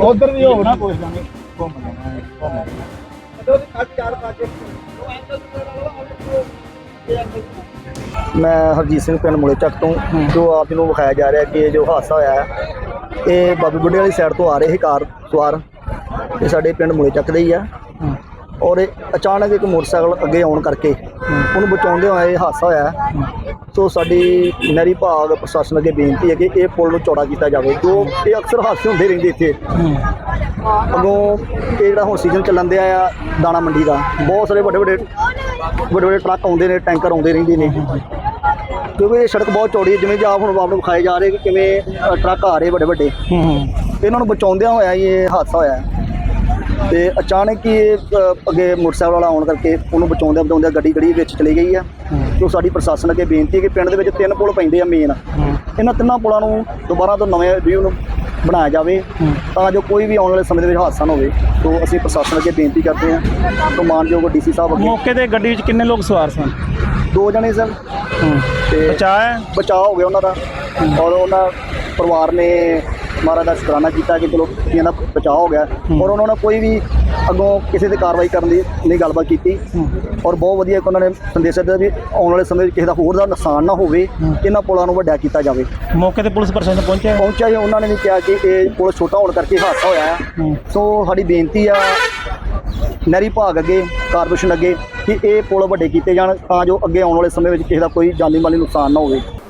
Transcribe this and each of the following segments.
ਉਧਰ ਵੀ ਹੋਣਾ ਪੁੱਛ ਲਾਂਗੇ ਘੁੰਮ ਲੈਣਾ ਘੁੰਮ ਲੈਣਾ ਮੈਂ ਹਰਜੀਤ ਸਿੰਘ ਪਿੰਡ ਮੁਲੇ ਚੱਕ ਤੋਂ ਜੋ ਆਪ ਜੀ ਨੂੰ ਵਿਖਾਇਆ ਜਾ ਰਿਹਾ ਕਿ ਇਹ ਜੋ ਹਾਦਸਾ ਹੋਇਆ ਹੈ ਇਹ ਬਾਬੇ ਬੁੱਢੇ ਵਾਲੀ ਸਾਈਡ ਤੋਂ ਆ ਰਹੇ ਸੀ ਕਾਰ ਸਵਾਰ। ਇਹ ਸਾਡੇ ਪਿੰਡ ਮੁਲੇ ਚੱਕ ਦੇ ਹੀ ਆ। ਔਰ ਇਹ ਅਚਾਨਕ ਇੱਕ ਮੋਟਰਸਾਈਕਲ ਅੱਗੇ ਆਉਣ ਕਰਕੇ ਉਹਨੂੰ ਬਚਾਉਂਦੇ ਹੋਏ ਇਹ ਹਾਦਸਾ ਹੋਇਆ ਹੈ। ਸੋ ਸਾਡੀ ਨਹਿਰੀ ਭਾਗ ਪ੍ਰਸ਼ਾਸਨ ਅੱਗੇ ਬੇਨਤੀ ਹੈ ਕਿ ਇਹ ਪੁਲ ਨੂੰ ਚੌੜਾ ਕੀਤਾ ਜਾਵੇ ਜੋ ਇਹ ਅਕਸਰ ਹਾਦਸੇ ਹੁੰਦੇ ਰਹਿੰਦੇ ਇੱਥੇ। ਅੱਗੋਂ ਇਹ ਜਿਹੜਾ ਹੁਣ ਸੀਜ਼ਨ ਚੱਲਣ ਦਿਆ ਆ ਦਾਣਾ ਮੰਡੀ ਦਾ ਬਹੁਤ ਸਾਰੇ ਵੱਡੇ ਵੱਡੇ ਵੱਡੇ ਵੱਡੇ ਟਰੱਕ ਆਉਂਦੇ ਨੇ ਟੈਂਕਰ ਆਉਂਦੇ ਰਹਿੰਦੇ ਨੇ। ਕਿਉਂਕਿ ਇਹ ਸੜਕ ਬਹੁਤ ਚੌੜੀ ਹੈ ਜਿਵੇਂ ਜਾਂ ਹੁਣ ਆਪ ਨੂੰ ਵਿਖਾਏ ਜਾ ਰਹੇ ਕਿ ਕਿਵੇਂ ਟਰੱਕ ਆ ਰਹੇ ਵੱਡੇ ਵੱਡੇ। ਇਹਨਾਂ ਨੂੰ ਬਚਾਉਂਦਿਆਂ ਹੋਇਆ ਇਹ ਹਾਦਸਾ ਹੋਇਆ। ਤੇ ਅਚਾਨਕ ਹੀ ਇਹ ਅ, ਅੱਗੇ ਮੋਟਰਸਾਈਕਲ ਵਾਲਾ ਆਉਣ ਕਰਕੇ ਉਹਨੂੰ ਬਚਾਉਂਦਿਆਂ ਬਚਾਉਂਦਿਆਂ ਗੱਡੀ ਗੱਡੀ ਵਿੱਚ ਚਲੀ ਗਈ ਆ। ਜੋ ਸਾਡੀ ਪ੍ਰਸ਼ਾਸਨ ਅੱਗੇ ਬੇਨਤੀ ਹੈ ਕਿ ਪਿੰਡ ਦੇ ਵਿੱਚ ਤਿੰਨ ਪੁਲ ਪੈਂਦੇ ਆ ਮੇਨ ਇਹਨਾਂ ਤਿੰਨਾਂ ਪੁਲਾਂ ਨੂੰ ਦੁਬਾਰਾ ਤੋਂ ਨਵੇਂ ਵਿਊ ਨੂੰ ਬਣਾਇਆ ਜਾਵੇ ਤਾਂ ਜੋ ਕੋਈ ਵੀ ਆਉਣ ਵਾਲੇ ਸਮੇਂ ਦੇ ਵਿੱਚ ਹਾਦਸਾ ਨਾ ਹੋਵੇ। ਸੋ ਅਸੀਂ ਪ੍ਰਸ਼ਾਸਨ ਅੱਗੇ ਬੇਨਤੀ ਕਰਦੇ ਹਾਂ ਤੋਂ ਮਾਨਯੋਗ ਡੀਸੀ ਸਾਹਿਬ ਅੱਗੇ। ਮੌਕੇ ਤੇ ਗੱਡੀ ਵਿੱਚ ਕਿੰਨੇ ਲੋਕ ਸਵਾਰ ਸਨ? ਦੋ ਜਣੇ ਸਨ ਤੇ ਬਚਾਇਆ ਬਚਾਅ ਹੋ ਗਿਆ ਉਹਨਾਂ ਦਾ। ਔਰ ਉਹਨਾਂ ਪਰਿਵਾਰ ਨੇ ਮਹਾਰਾਜ ਦਾ ਸ਼ੁਕਰਾਨਾ ਕੀਤਾ ਕਿ ਚਲੋ ਇਹਨਾਂ ਦਾ ਬਚਾਅ ਹੋ ਗਿਆ। ਔਰ ਉਹਨਾਂ ਨੇ ਕੋਈ ਵੀ ਅੱਗੋਂ ਕਿਸੇ ਤੇ ਕਾਰਵਾਈ ਕਰਨ ਦੀ ਨਹੀਂ ਗੱਲਬਾਤ ਕੀਤੀ। ਔਰ ਬਹੁਤ ਵਧੀਆ ਉਹਨਾਂ ਨੇ ਸੰਦੇਸ਼ ਦਿੱਤਾ ਵੀ ਆਉਣ ਵਾਲੇ ਸਮੇਂ ਵਿੱਚ ਕਿਸੇ ਦਾ ਹੋਰ ਦਾ ਨੁਕਸਾਨ ਨਾ ਹੋਵੇ ਇਹਨਾਂ ਪੁਲਾਂ ਨੂੰ ਵੱਡਾ ਕੀਤਾ ਜਾਵੇ। ਮੌਕੇ ਤੇ ਪੁਲਿਸ ਪ੍ਰਸ਼ਾਸਨ ਪਹੁੰਚਿਆ? ਪਹੁੰਚਿਆ ਜੀ ਉਹਨਾਂ ਨੇ ਵੀ ਕਿਹਾ ਕਿ ਇਹ ਪੁਲ ਛੋਟਾ ਹੋਣ ਕਰਕੇ ਹਾਦਸਾ ਹੋਇਆ ਹੈ। ਸੋ ਸਾਡੀ ਬੇਨਤੀ ਆ ਨਹਿਰੀ ਭਾਗ ਅੱਗੇ ਕਾਰਪੋਰੇਸ਼ਨ ਅੱਗੇ ਕਿ ਇਹ ਪੁਲ ਵੱਡੇ ਕੀਤੇ ਜਾਣ ਤਾਂ ਜੋ ਅੱਗੇ ਆਉਣ ਵਾਲੇ ਸਮੇਂ ਵਿੱਚ ਕਿਸੇ ਦਾ ਕੋਈ ਜਾਨੀ ਮਾਲੀ ਨੁਕਸਾਨ ਨਾ ਹੋਵੇ।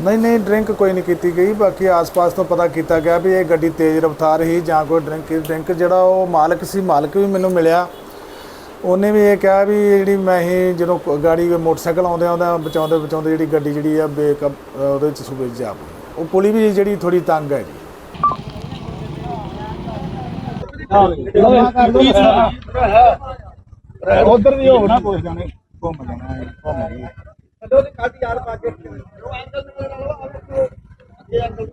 ਨਹੀਂ ਨਹੀਂ ਡਰਿੰਕ ਕੋਈ ਨਹੀਂ ਕੀਤੀ ਗਈ। ਬਾਕੀ ਆਸ-ਪਾਸ ਤੋਂ ਪਤਾ ਕੀਤਾ ਗਿਆ ਵੀ ਇਹ ਗੱਡੀ ਤੇਜ਼ ਰਫ਼ਤਾਰ ਹੀ ਜਾਂ ਕੋਈ ਡਰਿੰਕ ਡਰਿੰਕ ਜਿਹੜਾ ਉਹ ਮਾਲਕ ਸੀ, ਮਾਲਕ ਵੀ ਮੈਨੂੰ ਮਿਲਿਆ। ਉਹਨੇ ਵੀ ਇਹ ਕਿਹਾ ਵੀ ਜਿਹੜੀ ਮੈਂ ਹੀ ਜਦੋਂ ਗਾੜੀ ਮੋਟਰਸਾਈਕਲ ਆਉਂਦੇ ਆਉਂਦਾ ਬਚਾਉਂਦੇ ਬਚਾਉਂਦੇ ਜਿਹੜੀ ਗੱਡੀ ਜਿਹੜੀ ਆ ਬੇਕ ਉਹਦੇ ਵਿੱਚ ਸੂਬੇ 'ਚ ਜਾ ਪਈ। ਉਹ ਪੁਲੀ ਵੀ ਜਿਹੜੀ ਥੋੜੀ ਤੰਗ ਹੈ ਜੀ। ਉਧਰ ਵੀ ਹੋਣਾ ਪੁੱਛ ਲਾਂਗੇ ਘੁੰਮ ਲੈਣਾ ਘੁੰਮ लो ने काटी यार पाके लो एंगल में लगा लो अब तो ये एंगल